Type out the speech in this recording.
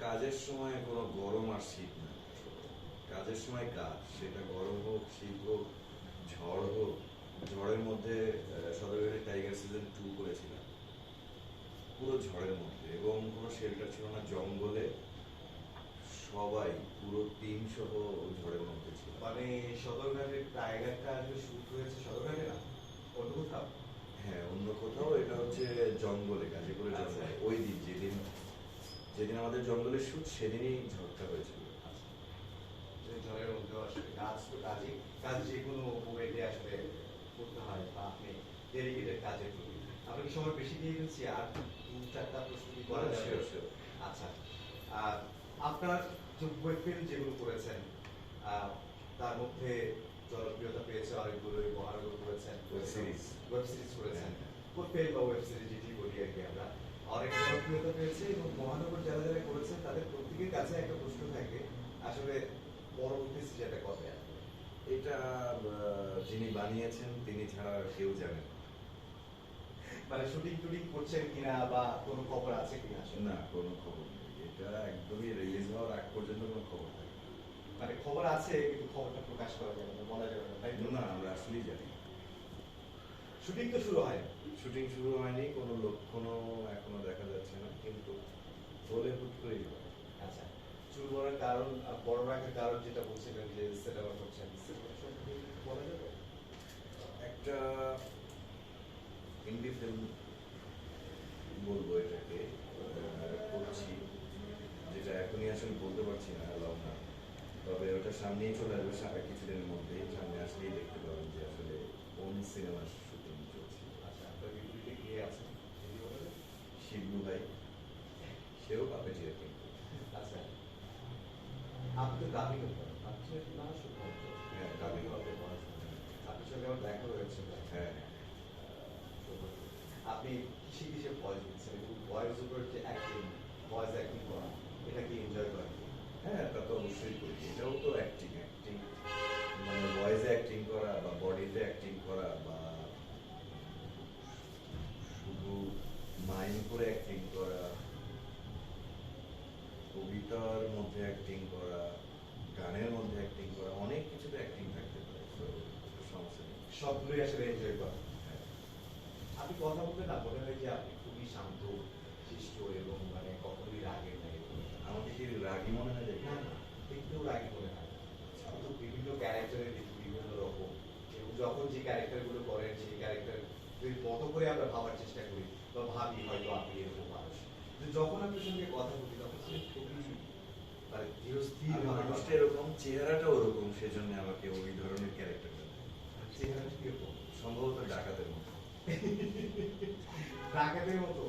কাজের সময় কোনো গরম আর শীত না। কাজের সময় কাজ সেটা গরম হোক শীত হোক ঝড় হোক ঝড়ের মধ্যে সদরঘাটে টাইগার সিজন টু করেছিলাম। পুরো ঝড়ের মধ্যে এবং কোনো শেল্টার ছিল না জঙ্গলে। সবাই পুরো টিম সহ ঝড়ের মধ্যে ছিল। মানে সদরঘাটের টাইগারটা আসলে শুট হয়েছে সদরঘাটে না? অন্য কোথাও? হ্যাঁ অন্য কোথাও এটা হচ্ছে জঙ্গলে কাজে করে আচ্ছা। জঙ্গলে ওই দিন আমাদের জঙ্গলের শুট সেদিনই ঝড়টা হয়েছিল। ঝড়ের মধ্যে আসলে কাজ তো কাজই কাজ যে কোনো মোমেন্টে আসলে করতে হয় বা আপনি ডেডিকেটেড কাজের প্রতি। আমরা কি সময় বেশি দিয়ে ফেলছি? আর তিন চারটা প্রশ্ন কি করা যাবে? Sure, sure. আচ্ছা। আপনার যে ওয়েব যেগুলো করেছেন তার মধ্যে জনপ্রিয়তা পেয়েছে অনেকগুলো মহানগর করেছেন. ওয়েব সিরিজ করেছেন। হ্যাঁ। বা ওয়েব সিরিজ যেটি বলি আর কি আমরা অনেক জনপ্রিয়তা পেয়েছে এবং মহানগর যারা যারা করেছেন তাদের প্রত্যেকের কাছে একটা প্রশ্ন থাকে আসলে পরবর্তী সিজনটা কবে আসবে? এটা যিনি বানিয়েছেন তিনি ছাড়া কেউ জানেন মানে শুটিং টুটিং করছেন কিনা বা কোনো খবর আছে কিনা? না কোনো খবর নেই। এটা একদমই রিলিজ হওয়ার আগ পর্যন্ত কোনো খবর থাকে মানে খবর আছে কিন্তু খবরটা প্রকাশ করা যাবে না বলা যাবে না তাই না আমরা আসলেই জানি শুটিং তো শুরু হয় শুটিং শুরু হয়নি কোনো লক্ষণও এখনও দেখা যাচ্ছে না কিন্তু বলে হুট করেই হয়। আচ্ছা চুল বড়ার কারণ বড় রাখার কারণ যেটা বলছিলেন যে সিনেমা করছেন সিনেমা বলা যাবে। একটা হিন্দি ফিল্ম বলব এটাকে করছি যেটা এখনই আসলে বলতে পারছি না অ্যালাউ না। তবে ওটা সামনেই চলে আসবে সা- কিছুদিনের মধ্যেই। সামনে আসলেই দেখতে পাবেন যে আসলে কোন সিনেমার শুটিং চলছে আচ্ছা আপনার বিপরীতে কে আছে যদি বলা যায়? শিবলু ভাই সেও পাপেটি আর কিন্তু আচ্ছা আপনি দাবি করতেন আপনি না হ্যাঁ, দাবি করতে আপনার সঙ্গে আমার দেখা হয়েছে হ্যাঁ আপনি কিসে কিসে ভয়েস দিচ্ছেন? এবং ভয়েস উপর যে অ্যাক্টিং ভয়েস অ্যাক্টিং করা এটা কি এনজয় করেন? হ্যাঁ তা তো অবশ্যই করি। এটাও তো অ্যাক্টিং অ্যাক্টিং মানে ভয়েসে অ্যাক্টিং করা বা বডিতে অ্যাক্টিং করা বা শুধু মাইন্ড করে অ্যাক্টিং করা কবিতার মধ্যে অ্যাক্টিং করা গানের মধ্যে অ্যাক্টিং করা অনেক কিছুতে অ্যাক্টিং থাকতে পারে সমস্যা নেই। সবগুলোই আসলে এনজয় করা। হ্যাঁ। আপনি কথা বলতে না মনে হয় যে আপনি খুবই শান্ত শিষ্ট এবং মানে কখনোই রাগের নাই। আমাকে কি রাগি মনে হয় দেখি? না না দেখতেও রাগি মনে হয় আমি তো বিভিন্ন ক্যারেক্টারে দেখি বিভিন্ন রকম। এবং যখন যে ক্যারেক্টারগুলো করেন সেই ক্যারেক্টার মতো করে আমরা ভাবার চেষ্টা করি বা ভাবি হয়তো আপনি এরকম মানুষ। যখন আমি সঙ্গে কথা বলি তখন সে খুবই মানে ধীরস্থির আর মানুষটা এরকম চেহারাটা ওরকম সেজন্য আমাকে ওই ধরনের ক্যারেক্টারটা চেহারা কীরকম সম্ভবত ডাকাতের মতো। ডাকাতের মতো।